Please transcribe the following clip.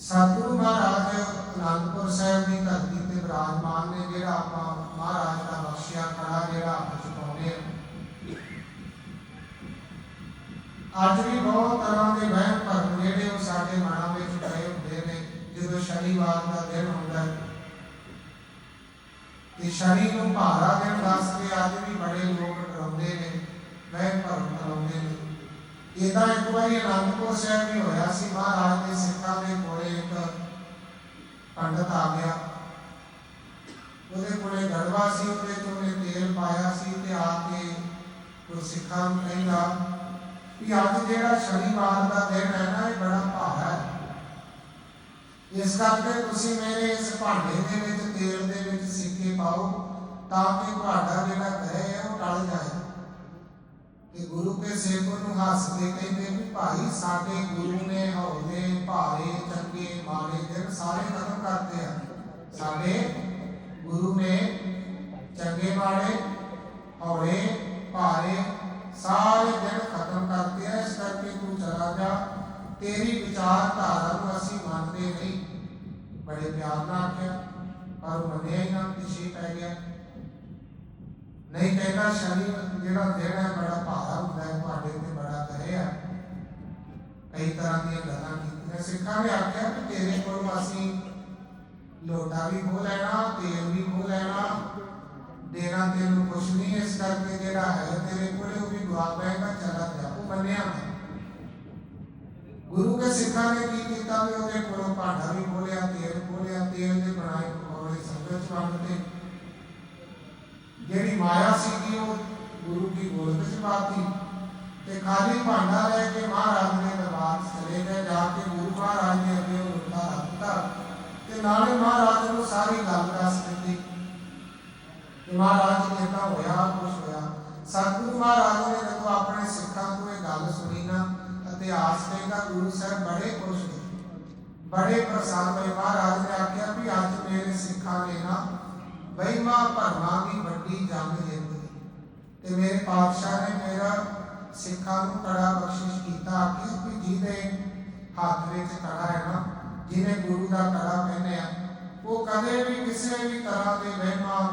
ਸਤਿਗੁਰੂ ਮਹਾਰਾਜ, ਅਨੰਦਪੁਰ ਸਾਹਿਬ ਦੀ ਧਰਤੀ ਤੇ ਬਿਰਾਜਮਾਨ ਨੇ ਜਿਹੜਾ ਆਪਾਂ ਮਹਾਰਾਜ ਦਾ ਬਖਸ਼ਿਆ ਕੜਾ ਜਿਹੜਾ ਆਪਾਂ ਚੁਕਾਉਂਦੇ ਹਾਂ ਅੱਜ ਵੀ ਬਹੁਤ ਤਰ੍ਹਾਂ ਦੇ ਵਹਿਮ ਭਰਮ ਜਿਹੜੇ ਉਹ ਸਾਡੇ ਮਨਾਂ ਵਿੱਚ ਪਏ ਹੁੰਦੇ ਨੇ, ਜਦੋਂ ਸ਼ਨੀਵਾਰ ਦਾ ਦਿਨ ਹੁੰਦਾ ਹੈ। ਤੇ ਸ਼ਨੀ ਨੂੰ ਭਾਰਾ ਦਿਨ ਦੱਸ ਕੇ ਅੱਜ ਵੀ ਬੜੇ ਲੋਕ ਡਰਾਉਂਦੇ ਨੇ, ਵਹਿਮ ਭਰਮ ਕਰਾਉਂਦੇ ਨੇ। ਇਦਾਂ ਇੱਕ ਵਾਰੀ ਅਨੰਦਪੁਰ ਸਾਹਿਬ ਵੀ ਹੋਇਆ ਸੀ, ਮਹਾਰਾਜ ਦੇ ਸਿੱਖਾਂ ਦੇ ਪੰਡਤ ਆ ਗਿਆ। ਉਹਦੇ ਕੋਲੇ ਗੜਵਾ ਸੀ, ਉਹਦੇ ਤੋਂ ਤੇਲ ਪਾਇਆ ਸੀ ਤੇ ਆ ਕੇ ਉਹ ਸਿੱਖਾਂ ਨੂੰ ਕਹਿੰਦਾ ਕਿ ਅੱਜ ਜਿਹੜਾ ਸ਼ਨੀਵਾਰ ਦਾ ਦਿਨ ਹੈ ਨਾ, ਇਹ ਬੜਾ ਭਾਰਾ ਹੈ। ਇਸ ਕਰਕੇ ਤੁਸੀਂ ਮੇਰੇ ਇਸ ਭਾਂਡੇ ਦੇ ਵਿੱਚ, ਤੇਲ ਦੇ ਵਿੱਚ ਸਿੱਕੇ ਪਾਓ ਤਾਂ ਕਿ ਤੁਹਾਡਾ ਜਿਹੜਾ ਗ੍ਰਹਿ ਹੈ, ਉਹ ਟਲ ਜਾਏ। ਤੇ ਗੁਰੂ ਕੇ ਸੇਵਕ ਨੂੰ ਹੱਸਦੇ ਕਹਿੰਦੇ ਵੀ ਭਾਈ ਸਾਡੇ ਗੁਰੂ ਨੇ ਹੌਲੇ ਭਾਰੇ ਚੰਗੇ, ਮਾੜੇ ਦਿਨ ਸਾਰੇ ਖਤਮ ਆ। ਸਾਡੇ ਗੁਰੂ ਨੇ ਚੰਗੇ ਮਾੜੇ ਹੌਲੇ ਭਾਰੇ ਸਾਰੇ ਦਿਨ ਖਤਮ ਕਰਤੇ ਆ। ਇਸ ਕਰਕੇ ਤੂੰ ਚਲਾ ਜਾ। ਤੇਰੀ ਵਿਚਾਰਧਾਰਾ ਨੂੰ ਅਸੀਂ ਮੰਨਦੇ ਨਹੀਂ। ਬੜੇ ਪਿਆਰ ਨਾਲ ਆਖਿਆ, ਪਰ ਮੰਨਿਆ ਹੀ ਨਾ, ਪਿੱਛੇ ਪੈ ਗਿਆ। ਨਹੀਂ ਕਹਿੰਦਾ, ਸ਼ਨੀ ਜਿਹੜਾ ਦਿਨ ਹੈ, ਬੜਾ ਭਾਰਾ ਹੁੰਦਾ ਹੈ ਤੁਹਾਡੇ ਤੇ ਬੜਾ ਕਰੇ ਕਈ ਤਰ੍ਹਾਂ ਦੀਆਂ ਗੱਲਾਂ ਕੀਤੀਆਂ। ਸਿੱਖਾਂ ਨੇ ਆਖਿਆ ਕਿ ਤੇਰੇ ਕੋਲ ਅਸੀਂ ਲੋਟਾ ਵੀ ਖੋ ਲੈਣਾ ਤੇਲ ਵੀ ਖੋ ਲੈਣਾ ਦੇਣਾ ਤੈਨੂੰ ਕੁਛ ਨਹੀਂ ਇਸ ਕਰਕੇ ਜਿਹੜਾ ਹੈ ਤੇਰੇ ਕੋਲੇ ਉਹ ਵੀ ਗਵਾ ਪਏਗਾ ਚਲਾ ਜਾ ਉਹ ਮੰਨਿਆ ਨਹੀਂ। ਗੁਰੂ ਕੇ ਸਿੱਖਾਂ ਨੇ ਕੀ ਕੀਤਾ ਵੀ ਉਹਦੇ ਕੋਲੋਂ ਭਾਂਡਾ ਵੀ ਖੋਲਿਆ ਤੇਲ ਖੋਲਿਆ ਤੇਲ ਦੇ ਬਣਾਏ ਪਕੌੜੇ ਸੰਗਤ ਚ ਵੰਡਦੇ ਜਿਹੜੀ ਮਾਇਆ ਸੀਗੀ ਉਹ ਗੁਰੂ ਕੀ ਗੋਲਕ ਚ ਪਾਤੀ ਤੇ ਖਾਲੀ ਭਾਂਡਾ ਲੈ ਕੇ ਮਹਾਰਾਜ ਦੇ ਦਰਬਾਰ 'ਚ ਚਲੇ ਗਏ ਜਾ ਕੇ ਗੁਰੂ ਮਹਾਰਾਜ ਦੇ ਅੱਗੇ ਉਹ ਲੋਟਾ ਰੱਖਤਾ ਤੇ ਨਾਲੇ ਮਹਾਰਾਜ ਨੂੰ ਸਾਰੀ ਗੱਲ ਦੱਸ ਦਿੱਤੀ ਕਿ ਮਹਾਰਾਜ ਜੀ ਇਦਾਂ ਹੋਇਆ, ਕੁਛ ਹੋਇਆ। ਸਤਿਗੁਰੂ ਮਹਾਰਾਜ ਨੇ ਜਦੋਂ ਆਪਣੇ ਸਿੱਖਾਂ ਤੋਂ ਇਹ ਗੱਲ ਸੁਣੀ ਨਾ, ਇਤਿਹਾਸ ਕਹਿੰਦਾ ਗੁਰੂ ਸਾਹਿਬ ਬੜੇ ਖੁਸ਼ ਨੇ। ਬੜੇ ਪ੍ਰਸੰਨ ਹੋਏ ਮਹਾਰਾਜ ਨੇ ਆਖਿਆ ਵੀ ਅੱਜ ਮੇਰੇ ਸਿੱਖਾਂ ਨੇ ਨਾ ਵਹਿਮਾਂ ਭਰਮਾਂ ਦੀ ਵੱਡੀ ਜੰਗ ਜਿੱਤ ਤੇ ਮੇਰੇ ਪਾਤਸ਼ਾਹ ਨੇ ਮੇਰਾ ਸਿੱਖਾਂ ਨੂੰ ਕੜਾ ਬਖਸ਼ਿਸ਼ ਕੀਤਾ। ਆਖਿਆ ਜਿਹਦੇ ਹੱਥ ਵਿੱਚ ਕੜਾ ਹੈ ਨਾ, ਜਿਹਨੇ ਗੁਰੂ ਦਾ ਕੜਾ ਪਹਿਨਿਆ ਉਹ ਕਦੇ ਵੀ ਕਿਸੇ ਵੀ ਤਰ੍ਹਾਂ ਦੇ ਵਹਿਮਾਂ